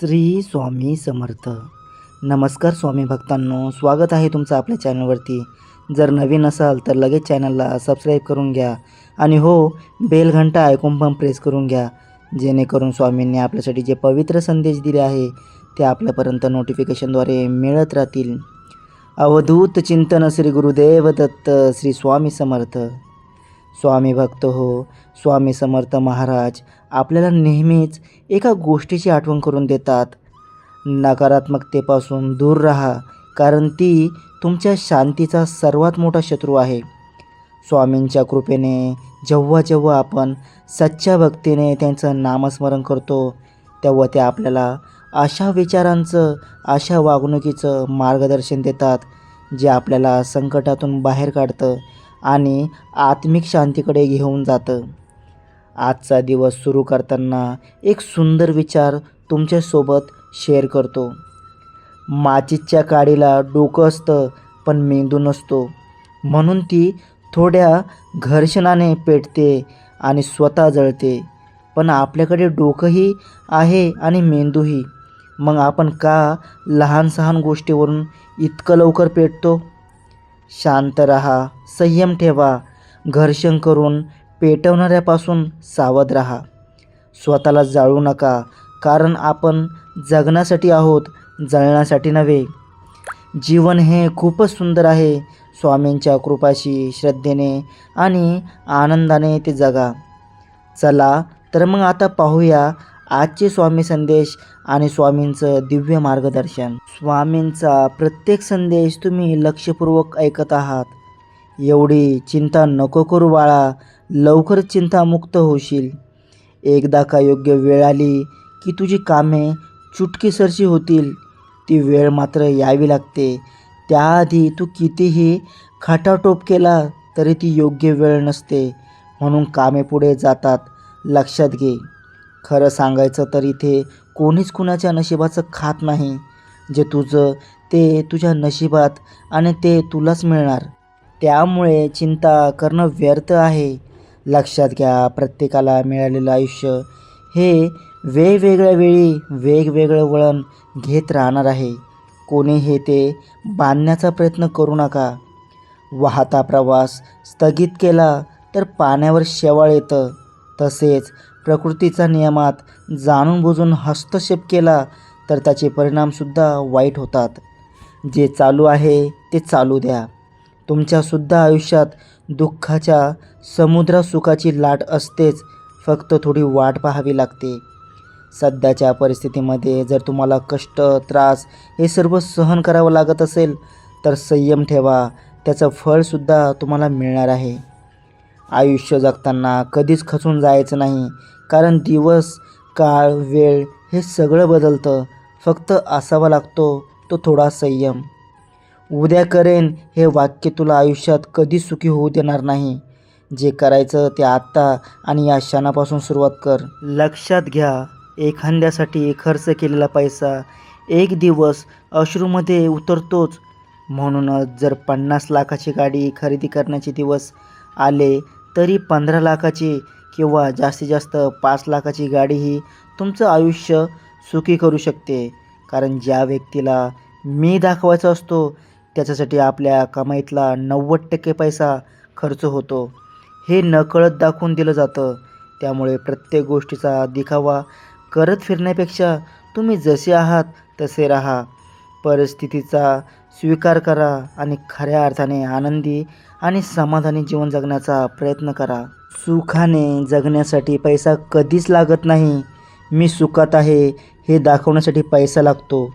श्री स्वामी समर्थ. नमस्कार स्वामी भक्तांनो स्वागत आहे तुमचं आपल्या चॅनलवरती. जर नवीन असाल तर लगेच चॅनलला सबस्क्राईब करून घ्या आणि हो बेल घंटा ऐकून पण प्रेस करून घ्या. जेणेकरून स्वामींनी आपल्यासाठी जे पवित्र संदेश दिले आहे ते आपल्यापर्यंत नोटिफिकेशनद्वारे मिळत राहतील. अवधूत चिंतन श्री गुरुदेव दत्त श्री स्वामी समर्थ. स्वामी भक्त हो स्वामी समर्थ महाराज आपल्याला नेहमीच एका गोष्टीची आठवण करून देतात. नकारात्मकतेपासून दूर राहा कारण ती तुमच्या शांतीचा सर्वात मोठा शत्रू आहे. स्वामींच्या कृपेने जेव्हा जेव्हा आपण सच्च्या भक्तीने त्यांचं नामस्मरण करतो तेव्हा ते आपल्याला अशा विचारांचं अशा वागणुकीचं मार्गदर्शन देतात जे आपल्याला संकटातून बाहेर काढतं आणि आत्मिक शांतीकडे घेऊन जातं. आजचा दिवस सुरू करताना एक सुंदर विचार तुमच्यासोबत शेअर करतो. माचीसच्या काडीला डोकं असतं पण मेंदू नसतो. म्हणून ती थोड्या घर्षणाने पेटते आणि स्वतः जळते. पण आपल्याकडे डोकंही आहे आणि मेंदूही. मग आपण का लहान सहान गोष्टीवरून इतकं लवकर पेटतो? शांत रहा संयम ठेवा घर्षण करून पेटवणाऱ्यापासून सावध रहा. स्वतःला जाळू नका कारण आपण जगण्यासाठी आहोत जळण्यासाठी नव्हे. जीवन हे खूपच सुंदर आहे. स्वामींच्या कृपाशी श्रद्धेने आणि आनंदाने ते जगा. चला तर मग आता पाहूया आजचे स्वामी संदेश आणि स्वामींचं दिव्य मार्गदर्शन. स्वामींचा प्रत्येक संदेश तुम्ही लक्षपूर्वक ऐकत आहात. एवढी चिंता नको करू बाळा लवकर चिंतामुक्त होशील. एकदा का योग्य वेळ आली की तुझी कामे चुटकीसरशी होतील. ती वेळ मात्र यावी लागते. त्याआधी तू कितीही खाटाटोप केला तरी ती योग्य वेळ नसते. म्हणून कामे पुढे जातात. लक्षात घे. खरं सांगायचं तर इथे कोणीच कुणाच्या नशिबाचं खात नाही जे तुझं ते तुझ्या नशिबात आणि ते तुलाच मिळणार. त्यामुळे चिंता करणं व्यर्थ आहे. लक्षात घ्या प्रत्येकाला मिळालेलं आयुष्य हे वेगवेगळ्या वेळी वेगवेगळं वळण घेत राहणार आहे. कोणी हे ते बांधण्याचा प्रयत्न करू नका. वाहता प्रवास स्थगित केला तर पाण्यावर शेवाळ येतं. तसेच प्रकृतीच्या नियमात जाणून बुजून हस्तक्षेप केला तर त्याचे परिणामसुद्धा वाईट होतात. जे चालू आहे ते चालू द्या. तुमच्यासुद्धा आयुष्यात दुःखाच्या समुद्र सुखाची लाट असतेच फक्त थोडी वाट पाहावी लागते. सध्याच्या परिस्थितीमध्ये जर तुम्हाला कष्ट त्रास हे सर्व सहन करावं लागत असेल तर संयम ठेवा. त्याचं फळसुद्धा तुम्हाला मिळणार आहे. आयुष्य जगताना कधीच खचून जायचं नाही. कारण दिवस काळ वेळ हे सगळं बदलतं. फक्त असावा लागतो तो थोडा संयम. उद्या करेन हे वाक्य तुला आयुष्यात कधी सुखी होऊ देणार नाही. जे करायचं ते आत्ता आणि या क्षणापासून सुरुवात कर. लक्षात घ्या एखाद्यासाठी खर्च केलेला पैसा एक दिवस अश्रूमध्ये उतरतोच. म्हणूनच जर पन्नास लाखाची गाडी खरेदी करण्याचे दिवस आले तरी पंधरा लाखाची किंवा जास्तीत जास्त पाच लाखाची गाडी ही तुमचं आयुष्य सुखी करू शकते. कारण ज्या व्यक्तीला मी दाखवायचा असतो त्याच्यासाठी आपल्या कमाईतला नव्वद टक्के पैसा खर्च होतो. हे नकळत दाखवून दिलं जातं. त्यामुळे प्रत्येक गोष्टीचा दिखावा करत फिरण्यापेक्षा तुम्ही जसे आहात तसे राहा. परिस्थितीचा स्वीकार करा आणि खऱ्या अर्थाने आनंदी आणि समाधानी जीवन जगण्याचा प्रयत्न करा. सुखाने जगण्यासाठी पैसा कधीच लागत नाही. मी सुखात आहे हे दाखवण्यासाठी पैसा लागतो.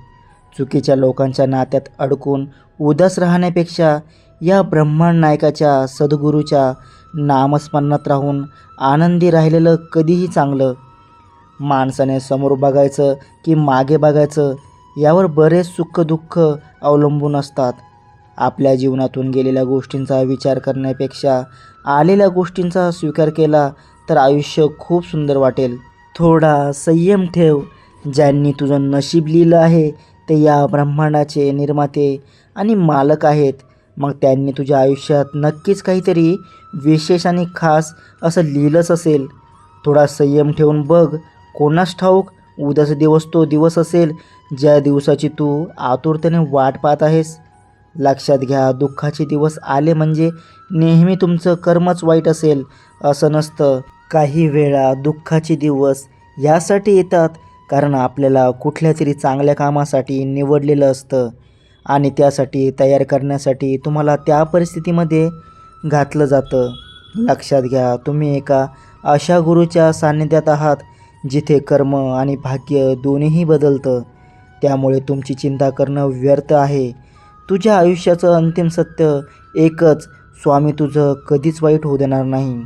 चुकीच्या लोकांच्या नात्यात अडकून उदास राहण्यापेक्षा या ब्रह्मांड नायकाच्या सद्गुरूच्या नामस्मरणात राहून आनंदी राहिलेलं कधीही चांगलं. माणसाने समोर बघायचं की मागे बघायचं यावर बरेच सुखदुःख अवलंबून असतात. आपल्या जीवनातून गेलेल्या गोष्टींचा विचार करण्यापेक्षा आलेल्या गोष्टींचा स्वीकार केला तर आयुष्य खूप सुंदर वाटेल. थोडा संयम ठेव. ज्यांनी तुझं नशीब लिहिलं आहे ते या ब्रह्मांडाचे निर्माते आणि मालक आहेत. मग त्यांनी तुझ्या आयुष्यात नक्कीच काहीतरी विशेष आणि खास असं लिहिलंच असेल. थोडा संयम ठेवून बघ कोणास ठाऊक उद्याचा दिवस तो दिवस असेल ज्या दिवसाची तू आतुरतेने वाट पाहत आहेस लक्षात घ्या दुःखाचे दिवस आले म्हणजे नेहमी तुमचं कर्मच वाईट असेल असं नसतं. काही वेळा दुःखाचे दिवस यासाठी येतात कारण आपल्याला कुठल्या तरी चांगल्या कामासाठी निवडलेलं असतं. आणि त्यासाठी तयार करण्यासाठी तुम्हाला त्या परिस्थितीमध्ये घातलं जातं. लक्षात घ्या तुम्ही एका अशा गुरुच्या सान्निध्यात आहात जिथे कर्म आणि भाग्य दोन्हीही बदलतं. त्यामुळे तुमची चिंता करणं व्यर्थ आहे. तुझ्या आयुष्याचं अंतिम सत्य एकच स्वामी तुझं कधीच वाईट होऊ देणार नाही.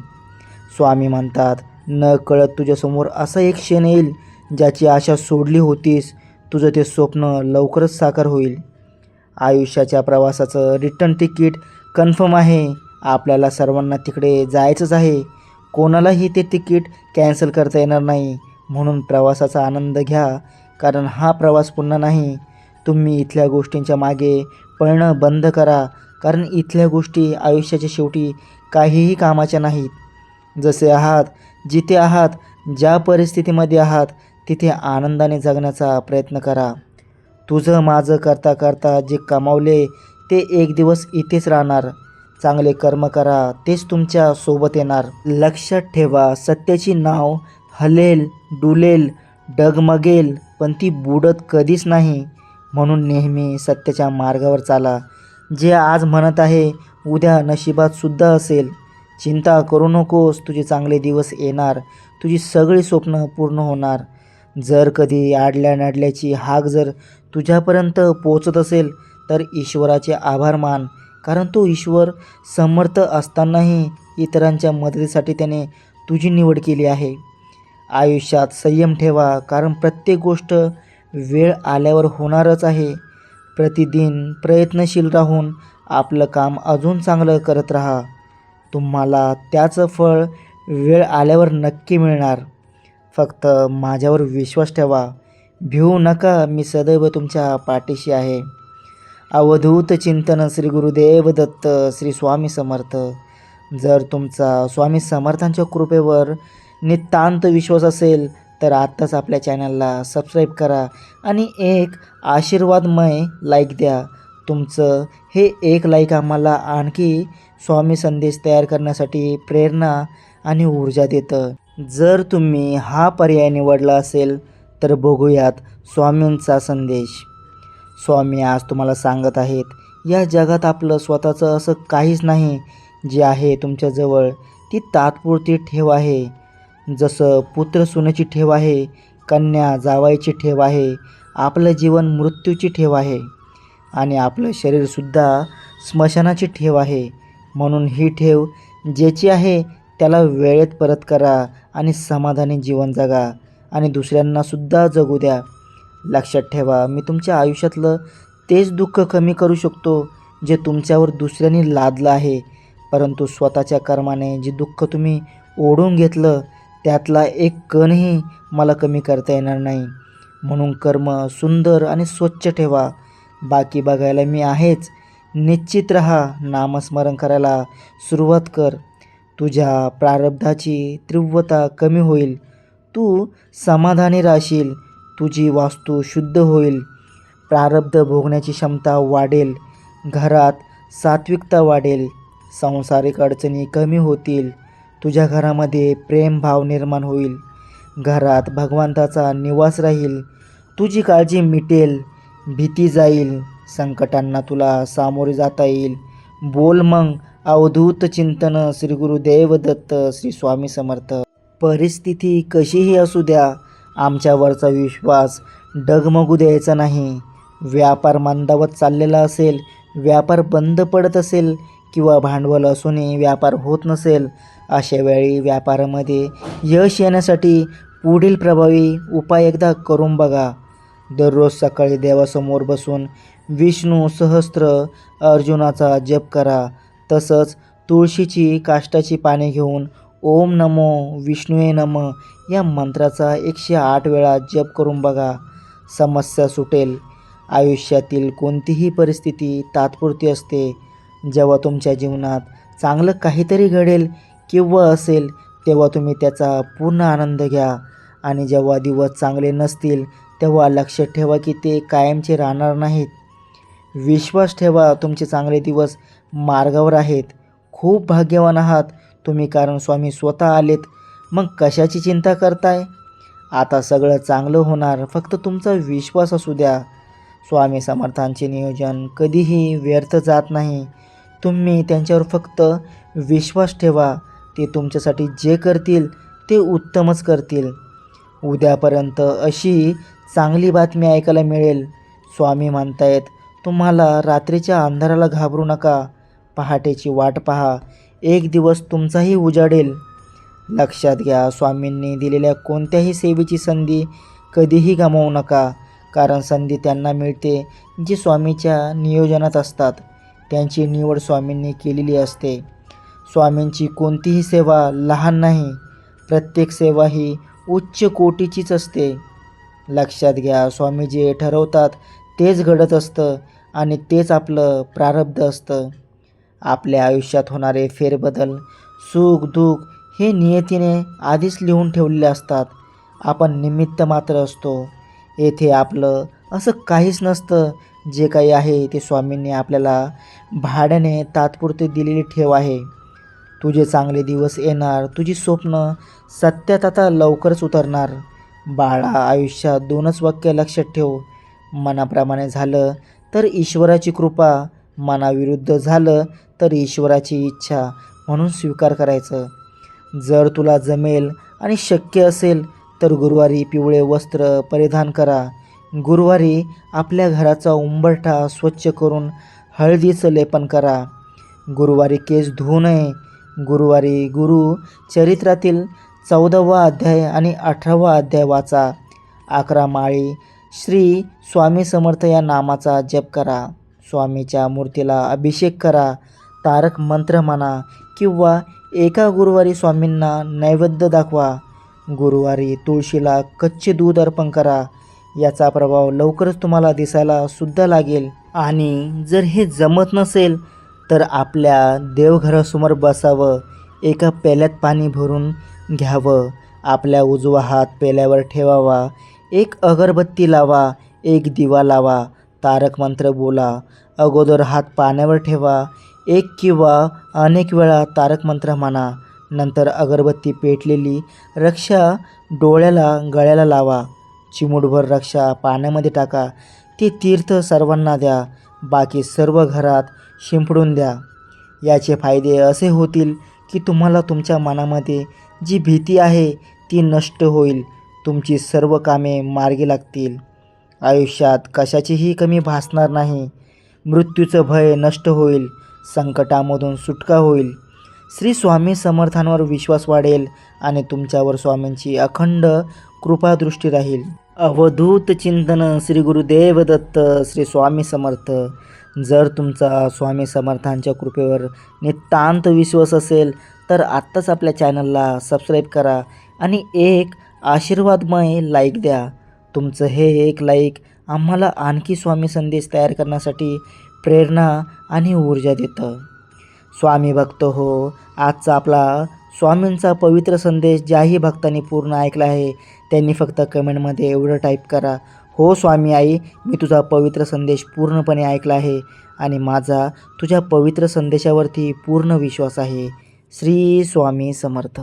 स्वामी म्हणतात न कळत तुझ्यासमोर असा एक क्षण येईल ज्याची आशा सोडली होतीस. तुझं ते स्वप्न लवकरच साकार होईल. आयुष्याच्या प्रवासाचं रिटर्न तिकीट कन्फर्म आहे. आपल्याला सर्वांना तिकडे जायचंच आहे. कोणालाही ते तिकीट कॅन्सल करता येणार नाही. म्हणून प्रवासाचा आनंद घ्या. कारण हा प्रवास पुन्हा नाही. तुम्ही इथल्या गोष्टींच्या मागे पळणं बंद करा. कारण इथल्या गोष्टी आयुष्याच्या शेवटी काहीही कामाच्या नाहीत. जसे आहात जिथे आहात ज्या परिस्थितीमध्ये आहात तिथे आनंदाने जगण्याचा प्रयत्न करा. तुझं माझं करता करता जे कमावले ते एक दिवस इथेच राहणार. चांगले कर्म करा तेच तुमच्यासोबत येणार. लक्षात ठेवा सत्याची नाव हलेल डुलेल डगमगेल. पण ती बुडत कधीच नाही म्हणून नेहमी सत्याच्या मार्गावर चाला. जे आज म्हणत आहे उद्या नशिबातसुद्धा असेल. चिंता करू नकोस तुझे चांगले दिवस येणार. तुझी सगळी स्वप्न पूर्ण होणार. जर कधी आडल्या नाडल्याची हाक जर तुझ्यापर्यंत पोचत असेल तर ईश्वराचे आभार मान. कारण तो ईश्वर समर्थ असतानाही इतरांच्या मदतीसाठी त्याने तुझी निवड केली आहे. आयुष्यात संयम ठेवा. कारण प्रत्येक गोष्ट वेळ आल्यावर होणारच आहे. प्रतिदिन प्रयत्नशील राहून आपलं काम अजून चांगलं करत राहा. तुम्हाला त्याचं फळ वेळ आल्यावर नक्की मिळणार. फक्त माझ्यावर विश्वास ठेवा. भिवू नका मी सदैव तुमच्या पाठीशी आहे. अवधूत चिंतन श्री गुरुदेव दत्त श्री स्वामी समर्थ. जर तुमचा स्वामी समर्थांच्या कृपेवर नितांत विश्वास असेल तर आत्ताच आपल्या चॅनलला सबस्क्राईब करा आणि एक आशीर्वादमय लाईक द्या. तुमचं हे एक लाईक आम्हाला आणखी स्वामी संदेश तयार करण्यासाठी प्रेरणा आणि ऊर्जा देतं. जर तुम्ही हा पर्याय निवडला असेल तर बघूयात स्वामींचा संदेश. स्वामी आज तुम्हाला सांगत आहेत या जगात आपलं स्वतःचं असं काहीच नाही जे आहे तुमच्याजवळ ती तात्पुरती ठेव आहे. जसं पुत्र सुनेची ठेव आहे कन्या जावायची ठेव आहे आपलं जीवन मृत्यूची ठेव आहे आणि आपलं शरीरसुद्धा स्मशानाची ठेव आहे. म्हणून ही ठेव ज्याची आहे त्याला वेळेत परत करा आणि समाधानी जीवन जगा आणि दुसऱ्यांनासुद्धा जगू द्या. लक्षात ठेवा मी तुमच्या आयुष्यातलं तेच दुःख कमी करू शकतो जे तुमच्यावर दुसऱ्यांनी लादलं आहे. परंतु स्वतःच्या कर्माने जे दुःख तुम्ही ओढून घेतलं त्यातला एक कणही मला कमी करता येणार नाही. म्हणून कर्म सुंदर आणि स्वच्छ ठेवा. बाकी बघायला मी आहेच. निश्चित राहा नामस्मरण करायला सुरुवात कर. तुझ्या प्रारब्धाची तीव्रता कमी होईल. तू समाधानी राहशील. तुझी वास्तू शुद्ध होईल. प्रारब्ध भोगण्याची क्षमता वाढेल. घरात सात्विकता वाढेल. सांसारिक अडचणी कमी होतील. तुझ्या घरामध्ये प्रेमभाव निर्माण होईल. घरात भगवंताचा निवास राहील. तुझी काळजी मिटेल. भीती जाईल. संकटांना तुला सामोरे जाता येईल. बोल मग अवधूत चिंतन श्री गुरुदेव दत्त श्री स्वामी समर्थ. परिस्थिती कशीही असू द्या आमच्यावरचा विश्वास डगमगू द्यायचा नाही. व्यापार मंदावत चाललेला असेल व्यापार बंद पडत असेल किंवा भांडवल असूनही व्यापार होत नसेल अशा वेळी व्यापारामध्ये यश येण्यासाठी पुढील प्रभावी उपाय एकदा करून बघा. दररोज सकाळी देवासमोर बसून विष्णू सहस्त्र अर्जुनाचा जप करा. तसंच तुळशीची काष्टाची पाने घेऊन ओम नमो विष्णुये नम या मंत्राचा एकशे आठ वेळा जप करून बघा. समस्या सुटेल. आयुष्यातील कोणतीही परिस्थिती तात्पुरती असते. जेव्हा तुमच्या जीवनात चांगलं काहीतरी घडेल किंवा असेल तेव्हा तुम्ही त्याचा पूर्ण आनंद घ्या. आणि जेव्हा दिवस चांगले नसतील तेव्हा लक्षात ठेवा की ते कायमचे राहणार नाहीत. विश्वास ठेवा तुमचे चांगले दिवस मार्गावर आहेत. खूप भाग्यवान आहात तुम्ही कारण स्वामी स्वतः आलेत. मग कशाची चिंता करताय? आता सगळं चांगलं होणार फक्त तुमचा विश्वास असू द्या. स्वामी समर्थांचे नियोजन कधीही व्यर्थ जात नाही. तुम्ही त्यांच्यावर फक्त विश्वास ठेवा. ते तुमच्यासाठी जे करतील ते उत्तमच करतील. उद्यापर्यंत अशी चांगली बातमी ऐकायला मिळेल. स्वामी म्हणतायत तुम्हाला रात्रीच्या अंधाराला घाबरू नका. पहाटेची वाट पहा. एक दिवस तुमचाही उजाडेल. लक्षात घ्या स्वामींनी दिलेल्या कोणत्याही सेवेची संधी कधीही गमावू नका. कारण संधी त्यांना मिळते जी स्वामीच्या नियोजनात असतात. त्यांची निवड स्वामींनी केलेली असते. स्वामींची कोणतीही सेवा लहान नाही. प्रत्येक सेवा ही उच्च कोटीचीच असते. लक्षात घ्या स्वामी जे ठरवतात तेच घडत असतं आणि तेच आपलं प्रारब्ध असतं. आपल्या आयुष्यात होणारे फेरबदल सुख दुःख हे नियतीने आधीच लिहून ठेवलेले असतात. आपण निमित्त मात्र असतो. येथे आपलं असं काहीच नसतं. जे काही आहे ते स्वामींनी आपल्याला भाड्याने तात्पुरते दिलेली ठेव आहे. तुझे चांगले दिवस येणार तुझी स्वप्न सत्यात आता लवकरच उतरणार. बाळा आयुष्यात दोनच वाक्य लक्षात ठेव. मनाप्रमाणे झालं तर ईश्वराची कृपा मनाविरुद्ध झालं तर ईश्वराची इच्छा म्हणून स्वीकार करायचं. जर तुला जमेल आणि शक्य असेल तर गुरुवारी पिवळे वस्त्र परिधान करा. गुरुवारी आपल्या घराचा उंबरठा स्वच्छ करून हळदीचं लेपन करा. गुरुवारी केस धुवू नये गुरुवारी गुरु चरित्रातील चौदावा अध्याय आणि अठरावा अध्याय वाचा. अकरा माळी श्री स्वामी समर्थ या नामाचा जप करा. स्वामीच्या मूर्तीला अभिषेक करा. तारक मंत्र म्हणा किंवा एका गुरुवारी स्वामींना नैवेद्य दाखवा. गुरुवारी तुळशीला कच्चे दूध अर्पण करा. याचा प्रभाव लवकरच तुम्हाला दिसायला सुद्धा लागेल. आणि जर हे जमत नसेल तर आपल्या देवघरासमोर बसावं एका पेल्यात पाणी भरून घ्यावं आपल्या उजवा हात पेल्यावर ठेवावा एक अगरबत्ती लावा एक दिवा लावा तारक मंत्र बोला अगोदर हात पाण्यावर ठेवा एक किंवा अनेक वेळा तारक मंत्र म्हणा नंतर अगरबत्ती पेटलेली रक्षा डोळ्याला गळ्याला लावा चिमुटभर रक्षा पाण्यामध्ये टाका ती तीर्थ सर्वांना द्या बाकी सर्व घरात शिंपडून द्या. याचे फायदे असे होतील की तुम्हाला तुमच्या मनामध्ये जी भीती आहे ती नष्ट होईल. तुमची सर्व कामे मार्गी लागतील. आयुष्यात कशाचीही कमी भासणार नाही. मृत्यूचं भय नष्ट होईल. संकटामधून सुटका होईल. श्री स्वामी समर्थांवर विश्वास वाढेल आणि तुमच्यावर स्वामींची अखंड कृपादृष्टी राहील. अवधूत चिंतन श्री गुरुदेव दत्त श्री स्वामी समर्थ. जर तुमचा स्वामी समर्थांच्या कृपेवर नितांत विश्वास असेल तर आत्ताच आपल्या चॅनलला सबस्क्राईब करा आणि एक आशीर्वादमय लाईक द्या. तुमचं हे एक लाईक आम्हाला आणखी स्वामी संदेश तयार करण्यासाठी प्रेरणा आणि ऊर्जा देतं. स्वामी भक्त हो आजचा आपला स्वामींचा पवित्र संदेश ज्याही भक्तांनी पूर्ण ऐकला आहे त्यांनी फक्त कमेंटमध्ये एवढं टाईप करा. हो स्वामी आई मी तुझा पवित्र संदेश पूर्णपणे ऐकला आहे आणि माझा तुझ्या पवित्र संदेशावरती पूर्ण विश्वास आहे. श्री स्वामी समर्थ.